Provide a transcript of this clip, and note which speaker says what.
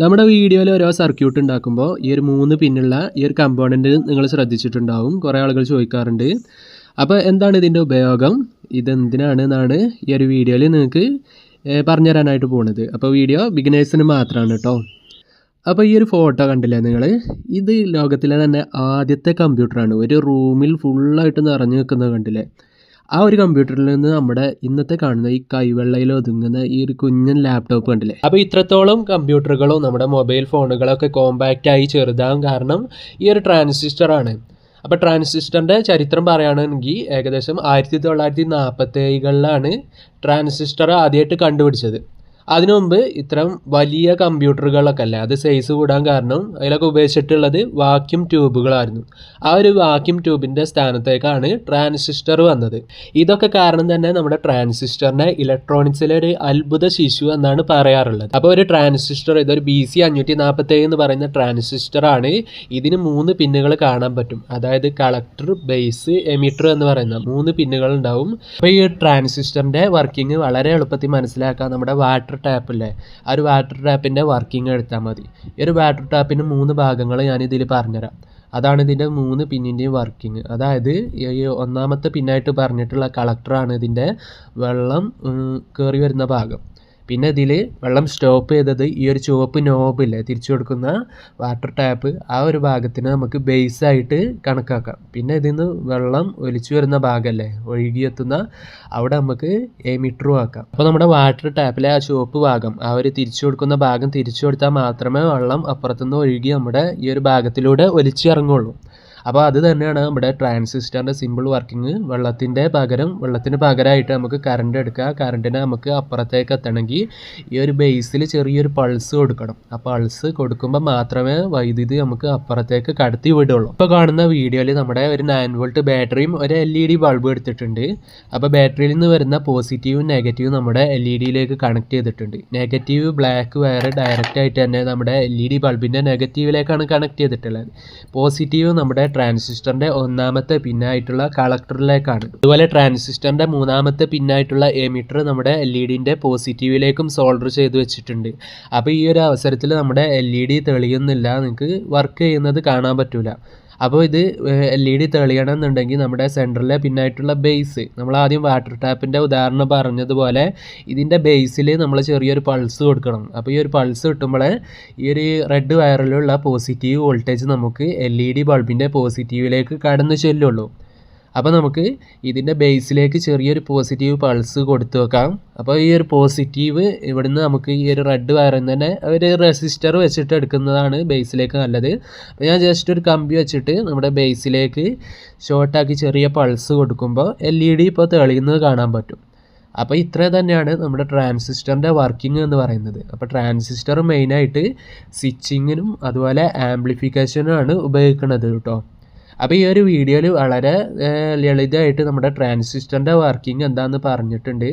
Speaker 1: നമ്മുടെ വീഡിയോയിൽ ഓരോ സർക്യൂട്ട് ഉണ്ടാക്കുമ്പോൾ ഈ ഒരു മൂന്ന് പിന്നുള്ള ഈ ഒരു കമ്പോണന്റ് നിങ്ങൾ ശ്രദ്ധിച്ചിട്ടുണ്ടാവും. കുറേ ആളുകൾ ചോദിക്കാറുണ്ട്. അപ്പോൾ എന്താണ് ഇതിന്റെ ഉപയോഗം? ഇതെന്തിനാണ് എന്നാണ് ഈ ഒരു വീഡിയോയിൽ നിങ്ങൾക്ക് പറഞ്ഞു തരാനായിട്ട് പോണത്. അപ്പോൾ വീഡിയോ ബിഗിനേഴ്സിന് മാത്രമാണ് കേട്ടോ. അപ്പോൾ ഈ ഒരു ഫോട്ടോ കണ്ടില്ലേ നിങ്ങൾ? ഇത് ലോകത്തിലെ തന്നെ ആദ്യത്തെ കമ്പ്യൂട്ടറാണ് ഒരു റൂമിൽ ഫുള്ളായിട്ട് നിറഞ്ഞു നിൽക്കുന്നത് കണ്ടില്ലേ? ആ ഒരു കമ്പ്യൂട്ടറിൽ നിന്ന് നമ്മുടെ ഇന്നത്തെ കാണുന്ന ഈ കൈവെള്ളയിൽ ഒതുങ്ങുന്ന ഈ ഒരു കുഞ്ഞൻ ലാപ്ടോപ്പ് കണ്ടില്ലേ? അപ്പോൾ ഇത്രത്തോളം കമ്പ്യൂട്ടറുകളും നമ്മുടെ മൊബൈൽ ഫോണുകളൊക്കെ കോമ്പാക്റ്റ് ആയി ചെറുതാകും കാരണം ഈ ഒരു ട്രാൻസിസ്റ്ററാണ് അപ്പോൾ ട്രാൻസിസ്റ്ററിന്റെ ചരിത്രം പറയുകയാണെങ്കിൽ ഏകദേശം ആയിരത്തി തൊള്ളായിരത്തി നാൽപ്പത്തേഴുകളിലാണ് ട്രാൻസിസ്റ്റർ ആദ്യമായിട്ട് കണ്ടുപിടിച്ചത്. അതിനു മുമ്പ് ഇത്തരം വലിയ കമ്പ്യൂട്ടറുകളൊക്കെ അല്ലേ അത് സൈസ് കൂടാൻ കാരണം അതിലൊക്കെ ഉപയോഗിച്ചിട്ടുള്ളത് വാക്യൂം ട്യൂബുകളായിരുന്നു ആ ഒരു വാക്യൂം ട്യൂബിന്റെ സ്ഥാനത്തേക്കാണ് ട്രാൻസിസ്റ്റർ വന്നത്. ഇതൊക്കെ കാരണം തന്നെ നമ്മുടെ ട്രാൻസിസ്റ്ററിനെ ഇലക്ട്രോണിക്സിലെ ഒരു അത്ഭുത ശിശു എന്നാണ് പറയാറുള്ളത്. അപ്പോൾ ഒരു ട്രാൻസിസ്റ്റർ ഇതൊരു ബി സി അഞ്ഞൂറ്റി നാൽപ്പത്തേഴ് എന്ന് പറയുന്ന ട്രാൻസിസ്റ്റർ ആണ് ഇതിന് മൂന്ന് പിന്നുകൾ കാണാൻ പറ്റും. അതായത് കളക്ടർ ബേസ് എമിറ്റർ എന്ന് പറയുന്ന മൂന്ന് പിന്നുകൾ ഉണ്ടാവും. അപ്പോൾ ഈ ട്രാൻസിസ്റ്ററിന്റെ വർക്കിംഗ് വളരെ എളുപ്പത്തിൽ മനസ്സിലാക്കാം. നമ്മുടെ വാട്ടർ ടാപ്പ് ഇല്ലേ? ആ ഒരു വാട്ടർ ടാപ്പിന്റെ വർക്കിംഗ് എടുത്താൽ മതി. ഈ ഒരു വാട്ടർ ടാപ്പിന്റെ മൂന്ന് ഭാഗങ്ങൾ ഞാൻ ഇതിൽ പറഞ്ഞുതരാം അതാണ് ഇതിന്റെ മൂന്ന് പിന്നിന്റെയും വർക്കിംഗ് അതായത് ഈ ഒന്നാമത്തെ പിന്നായിട്ട് പറഞ്ഞിട്ടുള്ള കളക്ടറാണ് ഇതിന്റെ വെള്ളം കയറി വരുന്ന ഭാഗം. പിന്നെ ഇതിൽ വെള്ളം സ്റ്റോപ്പ് ചെയ്തത് ഈ ഒരു ചുവപ്പ് നോബില്ലേ തിരിച്ചു കൊടുക്കുന്ന വാട്ടർ ടാപ്പ് ആ ഒരു ഭാഗത്തിന് നമുക്ക് ബേസ് ആയിട്ട് കണക്കാക്കാം. പിന്നെ ഇതിൽ നിന്ന് വെള്ളം ഒലിച്ചു വരുന്ന ഭാഗമല്ലേ ഒഴുകിയെത്തുന്ന അവിടെ നമുക്ക് എമിറ്ററും ആക്കാം. അപ്പോൾ നമ്മുടെ വാട്ടർ ടാപ്പിലെ ആ ചുവപ്പ് ഭാഗം ആ ഒരു തിരിച്ചു കൊടുക്കുന്ന ഭാഗം തിരിച്ചു കൊടുത്താൽ മാത്രമേ വെള്ളം അപ്പുറത്തുനിന്ന് ഒഴുകി നമ്മുടെ ഈ ഒരു ഭാഗത്തിലൂടെ ഒലിച്ചിറങ്ങുള്ളൂ. അപ്പോൾ അത് തന്നെയാണ് നമ്മുടെ ട്രാൻസിസ്റ്ററിന്റെ സിമ്പിൾ വർക്കിംഗ് വെള്ളത്തിന്റെ പകരം വെള്ളത്തിന് പകരമായിട്ട് നമുക്ക് കറണ്ട് എടുക്കുക. കറണ്ടിനെ നമുക്ക് അപ്പുറത്തേക്ക് എത്തണമെങ്കിൽ ഈ ഒരു ബേസിൽ ചെറിയൊരു പൾസ് കൊടുക്കണം. ആ പൾസ് കൊടുക്കുമ്പോൾ മാത്രമേ വൈദ്യുതി നമുക്ക് അപ്പുറത്തേക്ക് കടത്തി വിടുള്ളൂ. ഇപ്പോൾ കാണുന്ന വീഡിയോയിൽ നമ്മുടെ ഒരു നയൻ വോൾട്ട് ബാറ്ററിയും ഒരു എൽ ഇ ഡി ബൾബ് എടുത്തിട്ടുണ്ട്. അപ്പോൾ ബാറ്ററിയിൽ നിന്ന് വരുന്ന പോസിറ്റീവും നെഗറ്റീവും നമ്മുടെ എൽ ഇ ഡിയിലേക്ക് കണക്ട് ചെയ്തിട്ടുണ്ട്. നെഗറ്റീവ് ബ്ലാക്ക് വയർ ഡയറക്റ്റ് ആയിട്ട് തന്നെ നമ്മുടെ എൽ ഇ ഡി ബൾബിന്റെ നെഗറ്റീവിലേക്കാണ് കണക്ട് ചെയ്തിട്ടുള്ളത്. പോസിറ്റീവ് നമ്മുടെ ട്രാൻസിസ്റ്ററിന്റെ ഒന്നാമത്തെ പിന്നായിട്ടുള്ള കളക്ടറിലേക്കാണ്. അതുപോലെ ട്രാൻസിസ്റ്ററിന്റെ മൂന്നാമത്തെ പിന്നായിട്ടുള്ള എമിറ്റർ നമ്മുടെ എൽ ഇ ഡിന്റെ പോസിറ്റീവിലേക്കും സോൾഡർ ചെയ്ത് വെച്ചിട്ടുണ്ട്. അപ്പോൾ ഈ ഒരു അവസരത്തിൽ നമ്മുടെ എൽ ഇ ഡി തെളിയുന്നില്ല. നിങ്ങൾക്ക് വർക്ക് ചെയ്യുന്നത് കാണാൻ പറ്റൂല. അപ്പോൾ ഇത് എൽ ഇ ഡി തെളിയണം എന്നുണ്ടെങ്കിൽ നമ്മുടെ സെന്ററിലെ പിന്നായിട്ടുള്ള ബേസ് നമ്മൾ ആദ്യം വാട്ടർ ടാപ്പിന്റെ ഉദാഹരണം പറഞ്ഞതുപോലെ ഇതിന്റെ ബേസിൽ നമ്മൾ ചെറിയൊരു പൾസ് കൊടുക്കണം. അപ്പോൾ ഈ ഒരു പൾസ് കിട്ടുമ്പോൾ ഈ ഒരു റെഡ് വയറിലുള്ള പോസിറ്റീവ് വോൾട്ടേജ് നമുക്ക് എൽ ഇ ഡി ബൾബിന്റെ പോസിറ്റീവിലേക്ക് കടന്നു ചെല്ലുള്ളൂ. അപ്പോൾ നമുക്ക് ഇതിന്റെ ബേസിലേക്ക് ചെറിയൊരു പോസിറ്റീവ് പൾസ് കൊടുത്തു വെക്കാം. അപ്പോൾ ഈ ഒരു പോസിറ്റീവ് ഇവിടുന്ന് നമുക്ക് ഈ ഒരു റെഡ് വയറിൽ തന്നെ ഒരു റെസിസ്റ്റർ വെച്ചിട്ട് എടുക്കുന്നതാണ് ബേസിലേക്ക് നല്ലത്. അപ്പോൾ ഞാൻ ജസ്റ്റ് ഒരു കമ്പി വെച്ചിട്ട് നമ്മുടെ ബേസിലേക്ക് ഷോർട്ടാക്കി ചെറിയ പൾസ് കൊടുക്കുമ്പോൾ എൽ ഇ ഡി ഇപ്പോൾ തെളിയുന്നത് കാണാൻ പറ്റും. അപ്പോൾ ഇത്ര തന്നെയാണ് നമ്മുടെ ട്രാൻസിസ്റ്ററിന്റെ വർക്കിംഗ് എന്ന് പറയുന്നത്. അപ്പോൾ ട്രാൻസിസ്റ്റർ മെയിനായിട്ട് സ്വിച്ചിങ്ങിനും അതുപോലെ ആംപ്ലിഫിക്കേഷനുമാണ് ഉപയോഗിക്കുന്നത് കേട്ടോ. അപ്പോൾ ഈ ഒരു വീഡിയോയിൽ വളരെ ലളിതമായിട്ട് നമ്മുടെ ട്രാൻസിസ്റ്ററിന്റെ വർക്കിംഗ് എന്താണെന്ന് പറഞ്ഞിട്ടുണ്ട്.